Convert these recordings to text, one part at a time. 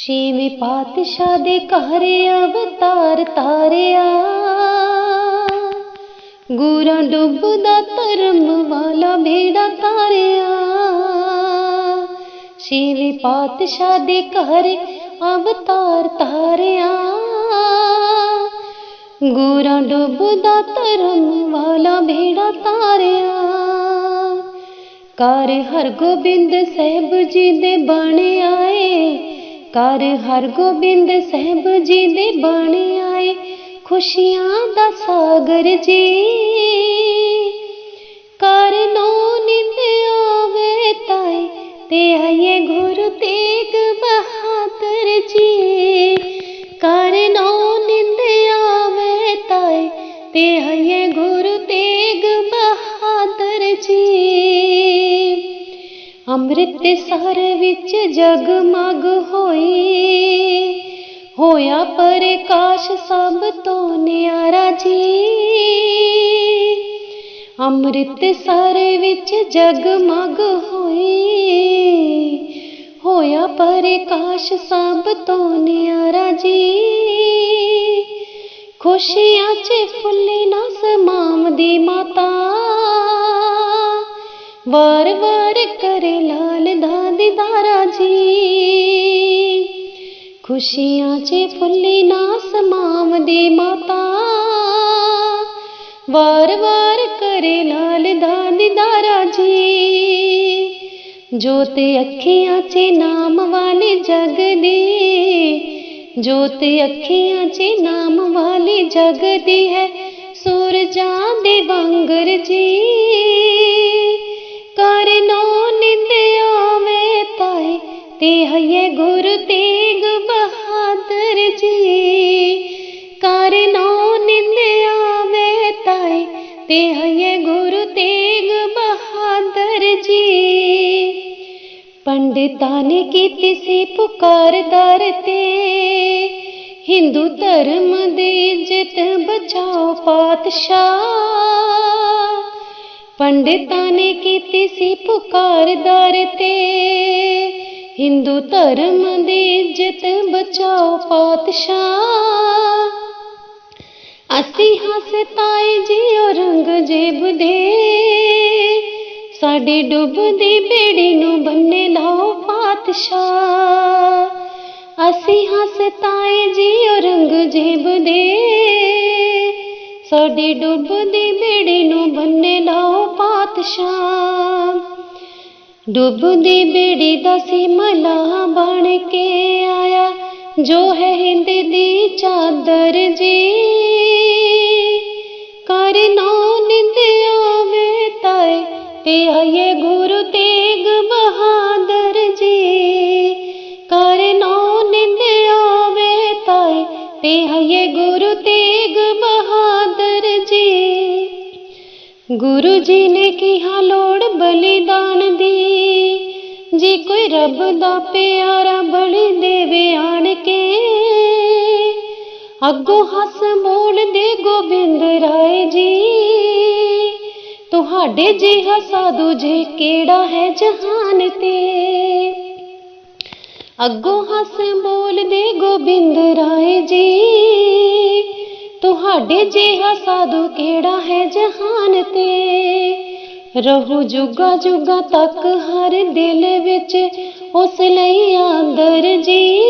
ਛੇਵੇਂ ਪਾਤਸ਼ਾਹ ਦੇ ਘਰ ਅਵਤਾਰ ਤਾਰਿਆ। ਗੁਰਾਂ ਡੁੱਬਦਾ ਧਰਮ ਵਾਲਾ ਬੇੜਾ ਤਾਰਿਆ। ਛੇਵੇਂ ਪਾਤਸ਼ਾਹ ਦੇ ਘਰ ਅਵਤਾਰ ਤਾਰਿਆ। ਗੁਰਾਂ ਡੁੱਬਦਾ ਧਰਮ ਵਾਲਾ ਬੇੜਾ ਤਾਰਿਆ। ਕਰ ਹਰਗੋਬਿੰਦ ਸਾਹਿਬ ਜੀ ਦੇ ਬਣ ਆਏ। ਕਰ ਹਰਗੋਬਿੰਦ ਸਾਹਿਬ ਜੀ ਦੇ ਬਣ ਆਏ ਖੁਸ਼ੀਆਂ ਦਾ ਸਾਗਰ ਜੀ। ਕਰ ਅੰਮ੍ਰਿਤਸਰ ਵਿੱਚ ਜਗਮਗ ਹੋਈ। ਹੋਇਆ ਪ੍ਰਕਾਸ਼ ਸਭ ਤੋਂ ਨਿਆਰਾ ਜੀ। ਅੰਮ੍ਰਿਤਸਰ ਵਿੱਚ ਜਗਮਗ ਹੋਈ। ਹੋਇਆ ਪ੍ਰਕਾਸ਼ ਸਭ ਤੋਂ ਨਿਆਰਾ ਜੀ। ਖੁਸ਼ੀਆਂ 'ਚ ਫੁੱਲੇ ਨਾ ਵਾਰ ਵਾਰ ਕਰੇ ਲਾਲ ਦਾ ਦੀਦਾਰਾ ਜੀ। ਖੁਸ਼ੀਆਂ 'ਚ ਫੁੱਲੀ ਨਾ ਸਮਾਮ ਦੀ ਮਾਤਾ। ਵਾਰ ਵਾਰ ਕਰੇ ਲਾਲ ਦਾ ਦੀਦਾਰਾ ਜੀ। ਜੋਤ ਅੱਖੀਆਂ 'ਚ ਨਾਮ ਵਾਲੀ ਜਗਦੀ ਜੋਤ ਅੱਖੀਆਂ 'ਚ ਨਾਮ ਵਾਲੀ ਜਗਦੀ ਹੈ। ਸੂਰਜਾਂ ਦੇ ਵਾਂਗਰ ਜੀ। ਪੰਡਿਤਾਂ ਨੇ ਕੀਤੀ ਸੀ ਪੁਕਾਰ ਦਰ ਤੇ ਹਿੰਦੂ ਧਰਮ ਦੀ ਇੱਜ਼ਤ ਬਚਾਓ ਪਾਤਸ਼ਾਹ ਪੰਡਿਤਾਂ ਨੇ ਕੀਤੀ ਸੀ ਪੁਕਾਰ ਦਰ ਤੇ ਹਿੰਦੂ ਧਰਮ ਦੀ ਇੱਜ਼ਤ ਬਚਾਓ ਪਾਤਸ਼ਾਹ ਅਸੀਂ ਹਸਤਾਏ ਜੀ ਔਰੰਗਜ਼ੇਬ ਦੇ ਸਾਡੀ ਡੁੱਬਦੀ ਬੇੜੀ ਨੂੰ ਬੰਨੇ ਲਾਓ ਪਾਤਸ਼ਾਹ। ਅਸੀਂ ਹਸਤਾਏ ਜੀ ਔਰੰਗਜ਼ੇਬ ਦੇ। ਸਾਡੀ ਡੁੱਬਦੀ ਬੇੜੀ ਨੂੰ ਬੰਨੇ ਲਾਓ ਪਾਤਸ਼ਾਹ। ਡੁੱਬਦੀ ਬੇੜੀ ਦਾ ਸੀ ਮਲਾ ਬਣ ਕੇ ਆਇਆ। ਜੋ ਹੈ ਹਿੰਦ ਦੀ ਚਾਦਰ ਜੀ। ਤੇ ਆਏ ਗੁਰੂ ਤੇਗ ਬਹਾਦਰ ਜੀ। ਗੁਰੂ ਜੀ ਨੇ ਕਿਹਾ, ਲੋੜ ਬਲੀਦਾਨ ਦੀ। ਜੇ ਕੋਈ ਰੱਬ ਦਾ ਪਿਆਰਾ ਬਲੀ ਦੇਵੇ ਆਣ ਕੇ। ਅੱਗੋਂ ਹੱਸ ਮੋੜਦੇ ਗੋਬਿੰਦ ਰਾਏ ਜੀ। ਤੁਹਾਡੇ ਜਿਹਾ ਸਾਧੂ ਜੇ ਕਿਹੜਾ ਹੈ ਜਹਾਨ ਤੇ? ਅੱਗੋਂ ਹੱਸ ਬੋਲਦੇ ਗੋਬਿੰਦ ਰਾਏ ਜੀ, ਤੁਹਾਡੇ ਜਿਹਾ ਸਾਧੂ ਕਿਹੜਾ ਹੈ ਜਹਾਨ ਤੇ? ਰਹੂ ਜੁਗਾ ਜੁਗਾ ਤੱਕ ਹਰ ਦਿਲ ਵਿੱਚ ਉਸ ਲਈ ਆਦਰ ਜੀ।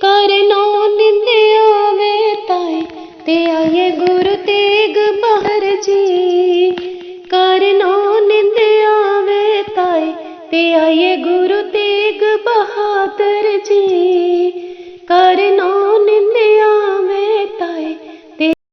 ਕਰ ਨੋ ਨਿੰਦ ਆਵੇ ਤਾਏ ਤੇ ਆਏ ਗੁਰੂ ਤੇਗ ਬਹਰ ਜੀ। ਕਰ ਨੋ ਨਿੰਦ ਆਵੇ ਤਾਏ ਤੇ ਆਏ ਗੁਰੂ ਤੇਗ ਬਹਾਦਰ ਜੀ ਕਰਨਾ